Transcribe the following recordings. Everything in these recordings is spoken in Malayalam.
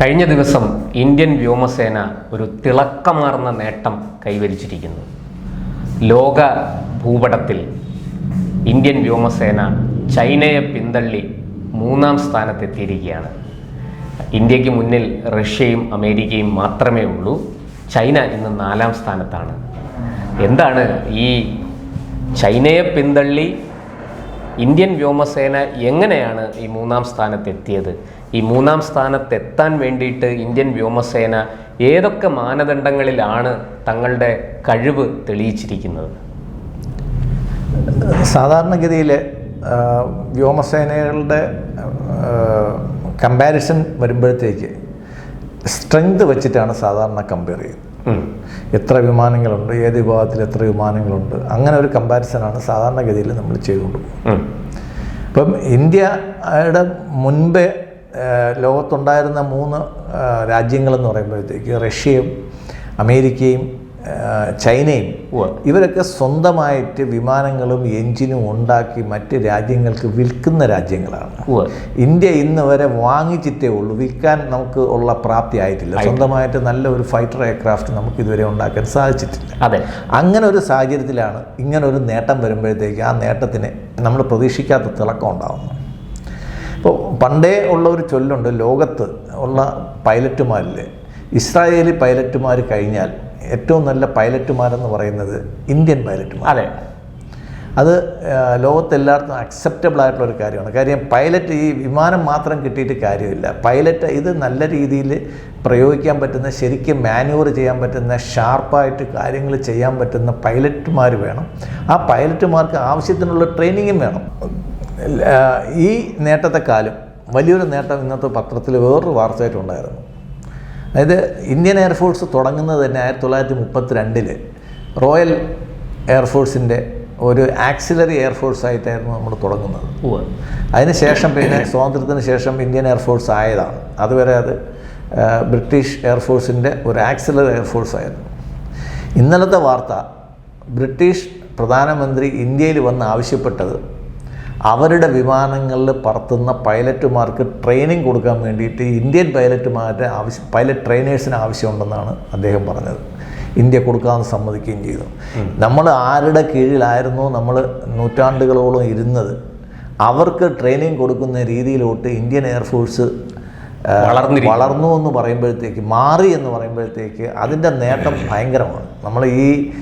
കഴിഞ്ഞ ദിവസം ഇന്ത്യൻ വ്യോമസേന ഒരു തിളക്കമാർന്ന നേട്ടം കൈവരിച്ചിരിക്കുന്നു. ലോക ഭൂപടത്തിൽ ഇന്ത്യൻ വ്യോമസേന ചൈനയെ പിന്തള്ളി മൂന്നാം സ്ഥാനത്തെത്തിയിരിക്കുകയാണ്. ഇന്ത്യയ്ക്ക് മുന്നിൽ റഷ്യയും അമേരിക്കയും മാത്രമേ ഉള്ളൂ. ചൈന ഇന്ന് നാലാം സ്ഥാനത്താണ്. എന്താണ് ഈ ചൈനയെ പിന്തള്ളി ഇന്ത്യൻ വ്യോമസേന എങ്ങനെയാണ് ഈ മൂന്നാം സ്ഥാനത്തെത്തിയത്? ഈ മൂന്നാം സ്ഥാനത്തെത്താൻ വേണ്ടിയിട്ട് ഇന്ത്യൻ വ്യോമസേന ഏതൊക്കെ മാനദണ്ഡങ്ങളിലാണ് തങ്ങളുടെ കഴിവ് തെളിയിച്ചിരിക്കുന്നത്? സാധാരണഗതിയിൽ വ്യോമസേനകളുടെ കമ്പാരിസൺ വരുമ്പോഴത്തേക്ക് സ്ട്രെങ്ത് വെച്ചിട്ടാണ് സാധാരണ കമ്പയർ ചെയ്യുന്നത്. എത്ര വിമാനങ്ങളുണ്ട് ഏത് വിഭാഗത്തിൽ എത്ര വിമാനങ്ങളുണ്ട് അങ്ങനെ ഒരു കമ്പാരിസനാണ് സാധാരണഗതിയിൽ നമ്മൾ ചെയ്തുകൊണ്ട് പോകുന്നത് ഇപ്പം ഇന്ത്യയുടെ മുൻപേ ലോകത്തുണ്ടായിരുന്ന മൂന്ന് രാജ്യങ്ങളെന്ന് പറയുമ്പോഴത്തേക്ക് റഷ്യയും അമേരിക്കയും ചൈനയും ഇവരൊക്കെ സ്വന്തമായിട്ട് വിമാനങ്ങളും എഞ്ചിനും ഉണ്ടാക്കി മറ്റ് രാജ്യങ്ങൾക്ക് വിൽക്കുന്ന രാജ്യങ്ങളാണ്. ഇന്ത്യ ഇന്ന് വരെ വാങ്ങിച്ചിട്ടേ ഉള്ളൂ. വിൽക്കാൻ നമുക്ക് ഉള്ള പ്രാപ്തി ആയിട്ടില്ല. സ്വന്തമായിട്ട് നല്ല ഒരു ഫൈറ്റർ എയർക്രാഫ്റ്റ് നമുക്ക് ഇതുവരെ ഉണ്ടാക്കാൻ സാധിച്ചിട്ടില്ല. അതെ. അങ്ങനെ ഒരു സാഹചര്യത്തിലാണ് ഇങ്ങനെ ഒരു നേട്ടം വരുമ്പോഴത്തേക്ക് ആ നേട്ടത്തിന് നമ്മൾ പ്രതീക്ഷിക്കാത്ത തിളക്കം ഉണ്ടാകുന്നു ഇപ്പോൾ പണ്ടേ ഉള്ള ഒരു ചൊല്ലുണ്ട് ലോകത്ത് ഉള്ള പൈലറ്റുമാരിൽ ഇസ്രായേലി പൈലറ്റുമാർ കഴിഞ്ഞാൽ ഏറ്റവും നല്ല പൈലറ്റുമാരെന്ന് പറയുന്നത് ഇന്ത്യൻ പൈലറ്റുമാർ അതെ. അത് ലോകത്തെല്ലായിടത്തും അക്സെപ്റ്റബിൾ ആയിട്ടുള്ള ഒരു കാര്യമാണ്. കാര്യം പൈലറ്റ് ഈ വിമാനം മാത്രം കിട്ടിയിട്ട് കാര്യമില്ല. പൈലറ്റ് ഇത് നല്ല രീതിയിൽ പ്രയോഗിക്കാൻ പറ്റുന്ന ശരിക്കും മാനുവർ ചെയ്യാൻ പറ്റുന്ന ഷാർപ്പായിട്ട് കാര്യങ്ങൾ ചെയ്യാൻ പറ്റുന്ന പൈലറ്റുമാർ വേണം. ആ പൈലറ്റുമാർക്ക് ആവശ്യത്തിനുള്ള ട്രെയിനിങ്ങും വേണം. ഈ നേട്ടത്തെക്കാളും വലിയൊരു നേട്ടം ഇന്നത്തെ പത്രത്തിൽ വേറൊരു വാർത്തയായിട്ടുണ്ടായിരുന്നു. അതായത് ഇന്ത്യൻ എയർഫോഴ്സ് തുടങ്ങുന്നത് തന്നെ ആയിരത്തി തൊള്ളായിരത്തി മുപ്പത്തി രണ്ടിൽ റോയൽ എയർഫോഴ്സിന്റെ ഒരു ആക്സിലറി എയർഫോഴ്സ് ആയിട്ടായിരുന്നു നമ്മൾ തുടങ്ങുന്നത്. അതിനുശേഷം പിന്നെ സ്വാതന്ത്ര്യത്തിന് ശേഷം ഇന്ത്യൻ എയർഫോഴ്സ് ആയതാണ്. അതുവരെ അത് ബ്രിട്ടീഷ് എയർഫോഴ്സിന്റെ ഒരു ആക്സിലറി എയർഫോഴ്സ് ആയിരുന്നു. ഇന്നലത്തെ വാർത്ത ബ്രിട്ടീഷ് പ്രധാനമന്ത്രി ഇന്ത്യയിൽ വന്ന് ആവശ്യപ്പെട്ടത് അവരുടെ വിമാനങ്ങളിൽ പറത്തുന്ന പൈലറ്റുമാർക്ക് ട്രെയിനിങ് കൊടുക്കാൻ വേണ്ടിയിട്ട് ഇന്ത്യൻ പൈലറ്റുമാരുടെ ആവശ്യം പൈലറ്റ് ട്രെയിനേഴ്സിന് ആവശ്യമുണ്ടെന്നാണ് അദ്ദേഹം പറഞ്ഞത്. ഇന്ത്യ കൊടുക്കാമെന്ന് സമ്മതിക്കുകയും ചെയ്തു. നമ്മൾ ആരുടെ കീഴിലായിരുന്നു നമ്മൾ നൂറ്റാണ്ടുകളോളം ഇരുന്നത്? അവർക്ക് ട്രെയിനിങ് കൊടുക്കുന്ന രീതിയിലോട്ട് ഇന്ത്യൻ എയർഫോഴ്സ് വളർന്നു വളർന്നു എന്ന് പറയുമ്പോഴത്തേക്ക് മാറി എന്ന് പറയുമ്പോഴത്തേക്ക് അതിന്റെ നേട്ടം ഭയങ്കരമാണ്. നമ്മൾ ഈ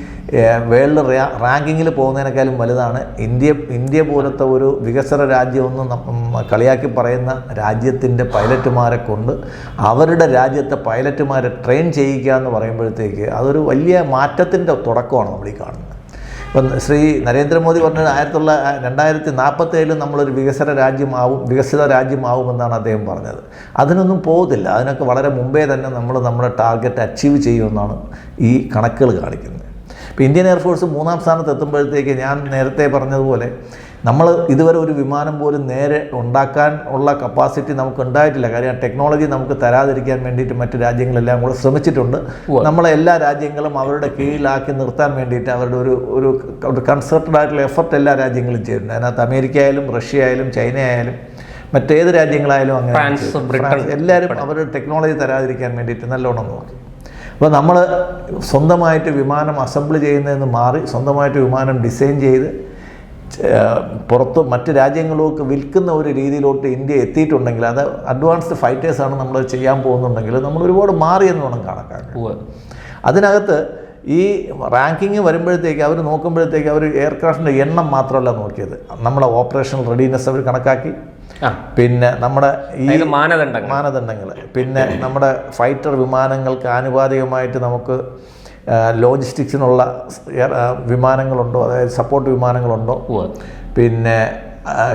വേൾഡ് റാങ്കിങ്ങിൽ പോകുന്നതിനേക്കാളും വലുതാണ്. ഇന്ത്യ ഇന്ത്യ പോലത്തെ ഒരു വികസന രാജ്യമൊന്നും കളിയാക്കി പറയുന്ന രാജ്യത്തിന്റെ പൈലറ്റുമാരെ കൊണ്ട് അവരുടെ രാജ്യത്തെ പൈലറ്റുമാരെ ട്രെയിൻ ചെയ്യിക്കുക എന്ന് പറയുമ്പോഴത്തേക്ക് അതൊരു വലിയ മാറ്റത്തിന്റെ തുടക്കമാണ് നമ്മൾ ഈ കാണുന്നത്. ഇപ്പം ശ്രീ നരേന്ദ്രമോദി പറഞ്ഞത് ആയിരത്തി തൊള്ളായിരത്തി രണ്ടായിരത്തി നാൽപ്പത്തേഴിൽ നമ്മളൊരു വികസന രാജ്യമാവും വികസിത രാജ്യമാവുമെന്നാണ് അദ്ദേഹം പറഞ്ഞത്. അതിനൊന്നും പോകത്തില്ല. അതിനൊക്കെ വളരെ മുമ്പേ തന്നെ നമ്മൾ നമ്മുടെ ടാർഗറ്റ് അച്ചീവ് ചെയ്യുമെന്നാണ് ഈ കണക്കുകൾ കാണിക്കുന്നത്. ഇപ്പോൾ ഇന്ത്യൻ എയർഫോഴ്സ് മൂന്നാം സ്ഥാനത്ത് എത്തുമ്പോഴത്തേക്ക് ഞാൻ നേരത്തെ പറഞ്ഞതുപോലെ നമ്മൾ ഇതുവരെ ഒരു വിമാനം പോലും നേരെ ഉണ്ടാക്കാൻ ഉള്ള കപ്പാസിറ്റി നമുക്ക് ഉണ്ടായിട്ടില്ല. കാര്യം ടെക്നോളജി നമുക്ക് തരാതിരിക്കാൻ വേണ്ടിയിട്ട് മറ്റ് രാജ്യങ്ങളെല്ലാം കൂടെ ശ്രമിച്ചിട്ടുണ്ട്. നമ്മളെ എല്ലാ രാജ്യങ്ങളും അവരുടെ കീഴിലാക്കി നിർത്താൻ വേണ്ടിയിട്ട് അവരുടെ ഒരു ഒരു ഒരു കൺസെർട്ടഡ് ആയിട്ടുള്ള എഫർട്ട് എല്ലാ രാജ്യങ്ങളും ചെയ്യുന്നുണ്ട് അതിനകത്ത് അമേരിക്ക ആയാലും റഷ്യ ആയാലും ചൈന ആയാലും മറ്റേത് രാജ്യങ്ങളായാലും അങ്ങനെ എല്ലാവരും അവരുടെ ടെക്നോളജി തരാതിരിക്കാൻ വേണ്ടിയിട്ട് നല്ലോണം നോക്കി. അപ്പോൾ നമ്മൾ സ്വന്തമായിട്ട് വിമാനം അസംബിൾ ചെയ്യുന്നതെന്ന് മാറി സ്വന്തമായിട്ട് വിമാനം ഡിസൈൻ ചെയ്ത് പുറത്തും മറ്റ് രാജ്യങ്ങളിലേക്ക് വിൽക്കുന്ന ഒരു രീതിയിലോട്ട് ഇന്ത്യ എത്തിയിട്ടുണ്ടെങ്കിൽ അത് അഡ്വാൻസ്ഡ് ഫൈറ്റേഴ്സാണ് നമ്മൾ ചെയ്യാൻ പോകുന്നുണ്ടെങ്കിൽ നമ്മൾ ഒരുപാട് മാറി എന്ന് വേണം കണക്കാക്കാൻ. അതിനകത്ത് ഈ റാങ്കിങ് വരുമ്പോഴത്തേക്ക് അവർ നോക്കുമ്പോഴത്തേക്ക് അവർ എയർക്രാഫ്റ്റിന്റെ എണ്ണം മാത്രമല്ല നോക്കിയത്. നമ്മളെ ഓപ്പറേഷണൽ റെഡിനെസ് അവർ കണക്കാക്കി. പിന്നെ നമ്മുടെ ഈ മാനദണ്ഡങ്ങൾ. മാനദണ്ഡങ്ങൾ. പിന്നെ നമ്മുടെ ഫൈറ്റർ വിമാനങ്ങൾക്ക് ആനുപാതികമായിട്ട് നമുക്ക് ലോജിസ്റ്റിക്സിനുള്ള വിമാനങ്ങളുണ്ടോ? അതായത് സപ്പോർട്ട് വിമാനങ്ങളുണ്ടോ. പിന്നെ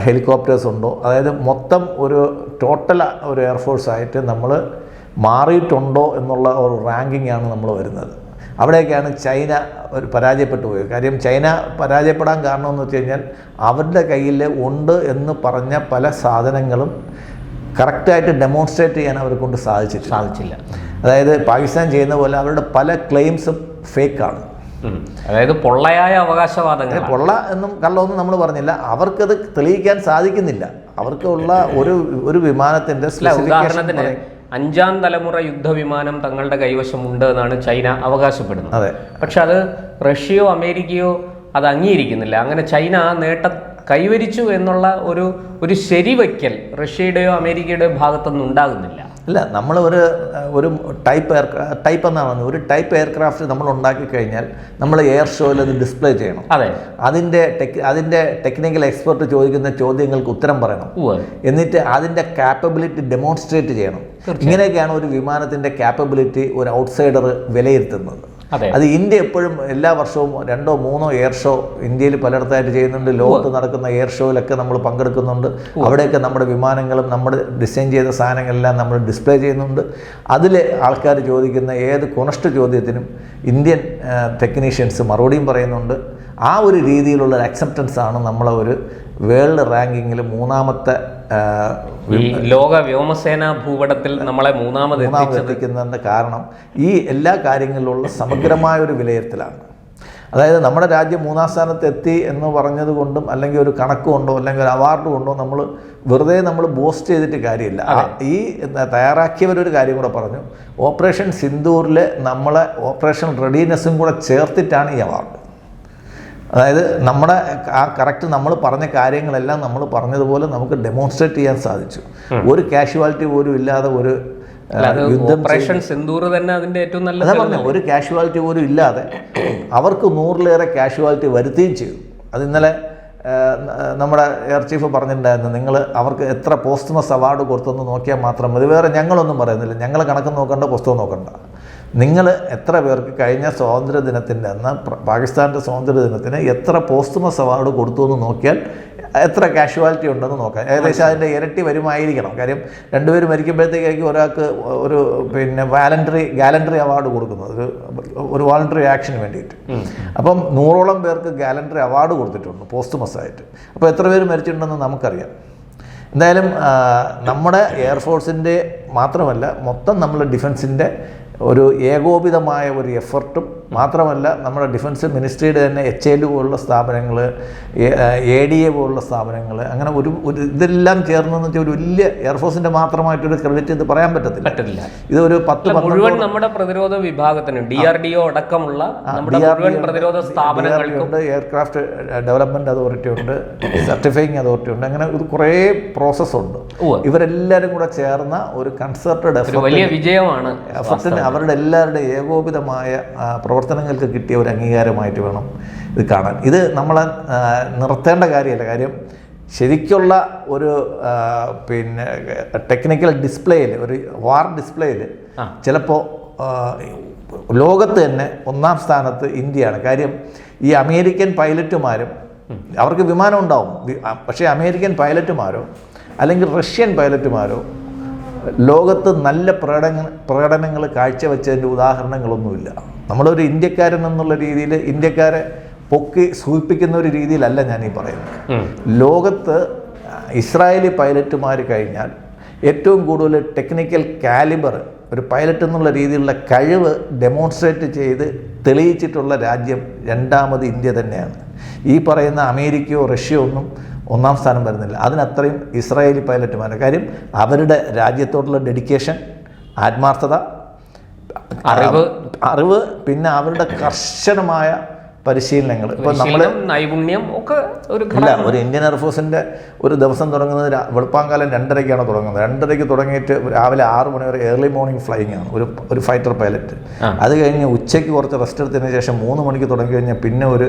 ഹെലികോപ്റ്റേഴ്സ് ഉണ്ടോ അതായത് മൊത്തം ഒരു ടോട്ടൽ ഒരു എയർഫോഴ്സായിട്ട് നമ്മൾ മാറിയിട്ടുണ്ടോ എന്നുള്ള ഒരു റാങ്കിങ് ആണ് നമ്മൾ വരുന്നത്. അവിടെയൊക്കെയാണ് ചൈന ഒരു പരാജയപ്പെട്ടു പോയത്. കാര്യം ചൈന പരാജയപ്പെടാൻ കാരണം എന്ന് വെച്ച് കഴിഞ്ഞാൽ അവരുടെ കയ്യിൽ ഉണ്ട് എന്ന് പറഞ്ഞ പല സാധനങ്ങളും കറക്റ്റായിട്ട് ഡെമോൺസ്ട്രേറ്റ് ചെയ്യാൻ അവരെ കൊണ്ട് സാധിച്ചില്ല സാധിച്ചില്ല. അതായത് പാകിസ്ഥാൻ ചെയ്യുന്ന പോലെ അവരുടെ പല ക്ലെയിംസും ഫേക്കാണ്. അതായത് പൊള്ളയായ അവകാശവാദങ്ങൾ പൊള്ള എന്നും കള്ളമൊന്നും നമ്മൾ പറഞ്ഞില്ല. അവർക്കത് തെളിയിക്കാൻ സാധിക്കുന്നില്ല. അവർക്കുള്ള ഒരു ഒരു വിമാനത്തിന്റെ ഉദാഹരണത്തിന് അഞ്ചാം തലമുറ യുദ്ധവിമാനം തങ്ങളുടെ കൈവശമുണ്ട് എന്നാണ് ചൈന അവകാശപ്പെടുന്നത്. അതെ. പക്ഷെ അത് റഷ്യയോ അമേരിക്കയോ അത് അംഗീകരിക്കുന്നില്ല. അങ്ങനെ ചൈന ആ നേട്ടം കൈവരിച്ചു എന്നുള്ള ഒരു ഒരു ശരിവയ്ക്കൽ റഷ്യയുടെയോ അമേരിക്കയുടെയോ ഭാഗത്തൊന്നും ഉണ്ടാകുന്നില്ല അല്ല നമ്മൾ ഒരു ഒരു ടൈപ്പ് എയർ ടൈപ്പ് എന്നാണ് പറഞ്ഞത്? ഒരു ടൈപ്പ് എയർക്രാഫ്റ്റ് നമ്മൾ ഉണ്ടാക്കി കഴിഞ്ഞാൽ നമ്മൾ എയർ ഷോയിൽ അത് ഡിസ്പ്ലേ ചെയ്യണം. അതെ. അതിന്റെ ടെക് അതിന്റെ ടെക്നിക്കൽ എക്സ്പെർട്ട് ചോദിക്കുന്ന ചോദ്യങ്ങൾക്ക് ഉത്തരം പറയണം. എന്നിട്ട് അതിന്റെ കാപ്പബിലിറ്റി ഡെമോൺസ്ട്രേറ്റ് ചെയ്യണം. ഇങ്ങനെയൊക്കെയാണ് ഒരു വിമാനത്തിന്റെ കാപ്പബിലിറ്റി ഒരു ഔട്ട്സൈഡർ വിലയിരുത്തുന്നത്. അതെ. ഇന്ത്യ എപ്പോഴും എല്ലാ വർഷവും രണ്ടോ മൂന്നോ എയർ ഷോ ഇന്ത്യയിൽ പലയിടത്തായിട്ട് ചെയ്യുന്നുണ്ട്. ലോകത്ത് നടക്കുന്ന എയർ ഷോയിലൊക്കെ നമ്മൾ പങ്കെടുക്കുന്നുണ്ട്. അവിടെയൊക്കെ നമ്മുടെ വിമാനങ്ങളും നമ്മൾ ഡിസൈൻ ചെയ്ത സാധനങ്ങളെല്ലാം നമ്മൾ ഡിസ്പ്ലേ ചെയ്യുന്നുണ്ട്. അതിൽ ആൾക്കാർ ചോദിക്കുന്ന ഏത് കൊണസ്റ്റ് ചോദ്യത്തിനും ഇന്ത്യൻ ടെക്നീഷ്യൻസ് മറുപടിയും പറയുന്നുണ്ട്. ആ ഒരു രീതിയിലുള്ള ഒരു അക്സെപ്റ്റൻസ് ആണ് നമ്മളെ ഒരു വേൾഡ് റാങ്കിങ്ങിൽ മൂന്നാമത്തെ ഈ ലോക വ്യോമസേന ഭൂപടത്തിൽ നമ്മളെ മൂന്നാമത് എത്തിക്കുന്നതിന്റെ കാരണം ഈ എല്ലാ കാര്യങ്ങളിലുള്ള സമഗ്രമായ ഒരു വിലയിരുത്തലാണ്. അതായത് നമ്മുടെ രാജ്യം മൂന്നാം സ്ഥാനത്ത് എത്തി എന്ന് പറഞ്ഞത് കൊണ്ടും അല്ലെങ്കിൽ ഒരു കണക്ക് കൊണ്ടോ അല്ലെങ്കിൽ ഒരു അവാർഡ് കൊണ്ടോ നമ്മൾ വെറുതെ നമ്മൾ ബോസ്റ്റ് ചെയ്തിട്ട് കാര്യമില്ല. ഈ തയ്യാറാക്കിയവരൊരു കാര്യം കൂടെ പറഞ്ഞു. ഓപ്പറേഷൻ സിന്ദൂറിൽ നമ്മളെ ഓപ്പറേഷൻ റെഡിനെസ്സും കൂടെ ചേർത്തിട്ടാണ് ഈ അവാർഡ് അതായത് നമ്മുടെ ആ കറക്റ്റ് നമ്മൾ പറഞ്ഞ കാര്യങ്ങളെല്ലാം നമ്മൾ പറഞ്ഞതുപോലെ നമുക്ക് ഡെമോൺസ്ട്രേറ്റ് ചെയ്യാൻ സാധിച്ചു. ഒരു കാഷ്വാലിറ്റി പോലും ഇല്ലാതെ ഒരു ഓപ്പറേഷൻ സിന്ദൂർ തന്നെ അതിന്റെ ഏറ്റവും നല്ല അതാ പറഞ്ഞു ഒരു കാഷ്വാലിറ്റി പോലും ഇല്ലാതെ അവർക്ക് നൂറിലേറെ കാഷ്വാലിറ്റി വരുത്തുകയും ചെയ്തു. അത് ഇന്നലെ നമ്മുടെ എയർ ചീഫ് പറഞ്ഞിട്ടുണ്ടായിരുന്നു നിങ്ങൾ അവർക്ക് എത്ര പോസ്റ്റ്മസ് അവാർഡ് കൊടുത്തെന്ന് നോക്കിയാൽ മാത്രം മതി. വേറെ ഞങ്ങളൊന്നും പറയുന്നില്ല. ഞങ്ങൾ കണക്ക് നോക്കണ്ട പുസ്തകം നോക്കണ്ട. നിങ്ങൾ എത്ര പേർക്ക് കഴിഞ്ഞ സ്വാതന്ത്ര്യ ദിനത്തിന്റെ അന്ന് പാകിസ്ഥാന്റെ സ്വാതന്ത്ര്യ ദിനത്തിന് എത്ര പോസ്റ്റ്മസ് അവാർഡ് കൊടുത്തു എന്ന് നോക്കിയാൽ എത്ര കാഷ്വാലിറ്റി ഉണ്ടെന്ന് നോക്കാം. ഏകദേശം അതിന്റെ ഇരട്ടി വരുമായിരിക്കണം. കാര്യം രണ്ടുപേരും മരിക്കുമ്പോഴത്തേക്കായിരിക്കും ഒരാൾക്ക് ഒരു പിന്നെ വാലണ്ടറി ഗാലണ്ടറി അവാർഡ് കൊടുക്കുന്നത്. ഒരു ഒരു വാലണ്ടറി ആക്ഷന് വേണ്ടിയിട്ട്. അപ്പം നൂറോളം പേർക്ക് ഗാലണ്ടറി അവാർഡ് കൊടുത്തിട്ടുണ്ട് പോസ്റ്റ്മസ് ആയിട്ട്. അപ്പോൾ എത്ര പേര് മരിച്ചിട്ടുണ്ടെന്ന് നമുക്കറിയാം. എന്തായാലും നമ്മുടെ എയർഫോഴ്സിന്റെ മാത്രമല്ല മൊത്തം നമ്മുടെ ഡിഫൻസിന്റെ ഒരു ഏകോപിതമായ ഒരു എഫർട്ടും മാത്രമല്ല നമ്മുടെ ഡിഫൻസ് മിനിസ്ട്രിയുടെ തന്നെ എച്ച് എൽ പോലുള്ള സ്ഥാപനങ്ങൾ എ ഡി എ പോലുള്ള സ്ഥാപനങ്ങൾ അങ്ങനെ ഒരു ഒരു ഇതെല്ലാം ചേർന്നെന്ന് വെച്ചാൽ ഒരു വലിയ എയർഫോഴ്സിന്റെ മാത്രമായിട്ടൊരു ക്രെഡിറ്റ് ഇത് പറയാൻ പറ്റത്തില്ല. പറ്റത്തില്ല. ഇത് ഒരു പത്ത് മുഴുവൻ നമ്മുടെ പ്രതിരോധ വിഭാഗത്തിന് ഡി ആർ ഡി ഒ അടക്കമുള്ള മുഴുവൻ പ്രതിരോധ സ്ഥാപനങ്ങളുണ്ട് എയർക്രാഫ്റ്റ് ഡെവലപ്മെന്റ് അതോറിറ്റി ഉണ്ട് സർട്ടിഫൈങ് അതോറിറ്റി ഉണ്ട് അങ്ങനെ ഒരു കുറേ പ്രോസസ്സുണ്ട് ഇവരെല്ലാവരും കൂടെ ചേർന്ന ഒരു കൺസർട്ടഡ് വലിയ വിജയമാണ് അവരുടെ എല്ലാവരുടെയും ഏകോപിതമായ ആ, പ്രവർത്തനങ്ങൾക്ക് കിട്ടിയ ഒരു അംഗീകാരമായിട്ട് വേണം ഇത് കാണാൻ. ഇത് നമ്മൾ നിർത്തേണ്ട കാര്യമല്ല. കാര്യം ശരിക്കുള്ള ഒരു പിന്നെ ടെക്നിക്കൽ ഡിസ്പ്ലേയിൽ ഒരു വാർ ഡിസ്പ്ലേയിൽ. ചിലപ്പോൾ ലോകത്ത് തന്നെ ഒന്നാം സ്ഥാനത്ത് ഇന്ത്യയാണ്. കാര്യം ഈ അമേരിക്കൻ പൈലറ്റുമാരും അവർക്ക് വിമാനം ഉണ്ടാവും. പക്ഷേ അമേരിക്കൻ പൈലറ്റുമാരോ അല്ലെങ്കിൽ റഷ്യൻ പൈലറ്റുമാരോ ലോകത്ത് നല്ല പ്രകടന പ്രകടനങ്ങൾ കാഴ്ചവെച്ചതിന്റെ ഉദാഹരണങ്ങളൊന്നുമില്ല. നമ്മളൊരു ഇന്ത്യക്കാരൻ എന്നുള്ള രീതിയിൽ ഇന്ത്യക്കാരെ പൊക്കി സൂചിപ്പിക്കുന്ന ഒരു രീതിയിലല്ല ഞാൻ ഈ പറയുന്നത്. ലോകത്ത് ഇസ്രായേലി പൈലറ്റുമാർ കഴിഞ്ഞാൽ ഏറ്റവും കൂടുതൽ ടെക്നിക്കൽ കാലിബർ ഒരു പൈലറ്റ് എന്നുള്ള രീതിയിലുള്ള കഴിവ് ഡെമോൺസ്ട്രേറ്റ് ചെയ്ത് തെളിയിച്ചിട്ടുള്ള രാജ്യം രണ്ടാമത് ഇന്ത്യ തന്നെയാണ്. ഈ പറയുന്ന അമേരിക്കയോ റഷ്യയോ ഒന്നും ഒന്നാം സ്ഥാനം വരുന്നില്ല. അതിനത്രയും ഇസ്രായേലി പൈലറ്റുമാരുടെ കാര്യം അവരുടെ രാജ്യത്തോടുള്ള ഡെഡിക്കേഷൻ ആത്മാർത്ഥത അറിവ് അറിവ് പിന്നെ അവരുടെ കർശനമായ പരിശീലനങ്ങൾ. ഇപ്പം നമ്മൾ നൈപുണ്യം ഒക്കെ ഒരു ഇല്ല ഒരു ഇന്ത്യൻ എയർഫോഴ്സിന്റെ ഒരു ദിവസം തുടങ്ങുന്നത് വെളുപ്പാങ്കാലം രണ്ടരയ്ക്കാണ് തുടങ്ങുന്നത്. രണ്ടരയ്ക്ക് തുടങ്ങിയിട്ട് രാവിലെ ആറ് മണി വരെ ഏർലി മോർണിംഗ് ഫ്ലൈയിങ് ആണ്. ഒരു ഒരു ഫൈറ്റർ പൈലറ്റ്. അത് കഴിഞ്ഞ് ഉച്ചയ്ക്ക് കുറച്ച് റെസ്റ്റ് എടുത്തതിന് ശേഷം മൂന്ന് മണിക്ക് തുടങ്ങി കഴിഞ്ഞാൽ പിന്നെ ഒരു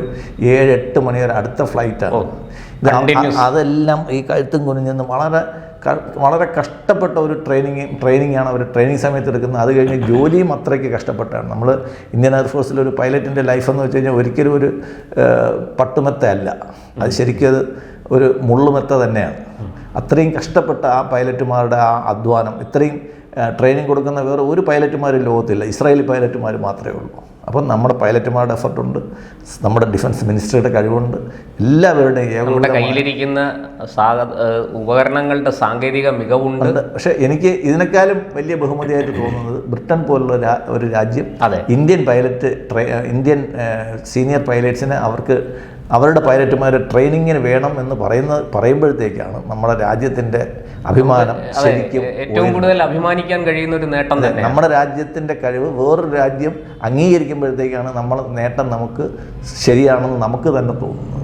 ഏഴ് എട്ട് മണി വരെ അടുത്ത ഫ്ലൈറ്റാണ്. അതെല്ലാം ഈ കഴുത്തും കുനിഞ്ഞെന്ന് വളരെ വളരെ കഷ്ടപ്പെട്ട ഒരു ട്രെയിനിങ് ട്രെയിനിങ് ആണ് അവർ ട്രെയിനിങ് സമയത്ത് എടുക്കുന്നത്. അത് കഴിഞ്ഞ് ജോലിയും അത്രയ്ക്ക് കഷ്ടപ്പെട്ടാണ്. നമ്മൾ ഇന്ത്യൻ എയർഫോഴ്സിൽ ഒരു പൈലറ്റിന്റെ ലൈഫ് എന്ന് വെച്ച് കഴിഞ്ഞാൽ ഒരിക്കലും ഒരു പട്ടുമെത്തയല്ല അത് ശരിക്കും അത് ഒരു മുള്ളുമെത്ത തന്നെയാണ്. അത്രയും കഷ്ടപ്പെട്ട ആ പൈലറ്റുമാരുടെ ആ അധ്വാനം ഇത്രയും ട്രെയിനിങ് കൊടുക്കുന്ന വേറെ ഒരു പൈലറ്റുമാരും ലോകത്തില്ല. ഇസ്രായേലി പൈലറ്റുമാർ മാത്രമേ ഉള്ളൂ. അപ്പം നമ്മുടെ പൈലറ്റുമാരുടെ എഫർട്ടുണ്ട് നമ്മുടെ ഡിഫൻസ് മിനിസ്റ്ററുടെ കഴിവുണ്ട് എല്ലാവരുടെയും നമ്മുടെ കയ്യിലിരിക്കുന്ന ഉപകരണങ്ങളുടെ സാങ്കേതിക മികവുണ്ട്. പക്ഷേ എനിക്ക് ഇതിനേക്കാളും വലിയ ബഹുമതിയായിട്ട് തോന്നുന്നത് ബ്രിട്ടൻ പോലുള്ള രാ- ഒരു രാജ്യം അതെ. ഇന്ത്യൻ പൈലറ്റ് ഇന്ത്യൻ സീനിയർ പൈലറ്റ്സിനെ അവർക്ക് അവരുടെ പൈലറ്റുമാർ ട്രെയിനിങ്ങിന് വേണം എന്ന് പറയുന്ന പറയുമ്പോഴത്തേക്കാണ് നമ്മുടെ രാജ്യത്തിന്റെ അഭിമാനം ശരിക്കും ഏറ്റവും കൂടുതൽ അഭിമാനിക്കാൻ കഴിയുന്ന ഒരു നേട്ടം തന്നെ നമ്മുടെ രാജ്യത്തിന്റെ കഴിവ് വേറൊരു രാജ്യം അംഗീകരിക്കുമ്പോഴത്തേക്കാണ് നമ്മൾ നേട്ടം നമുക്ക് ശരിയാണെന്ന് നമുക്ക് തന്നെ തോന്നുന്നത്.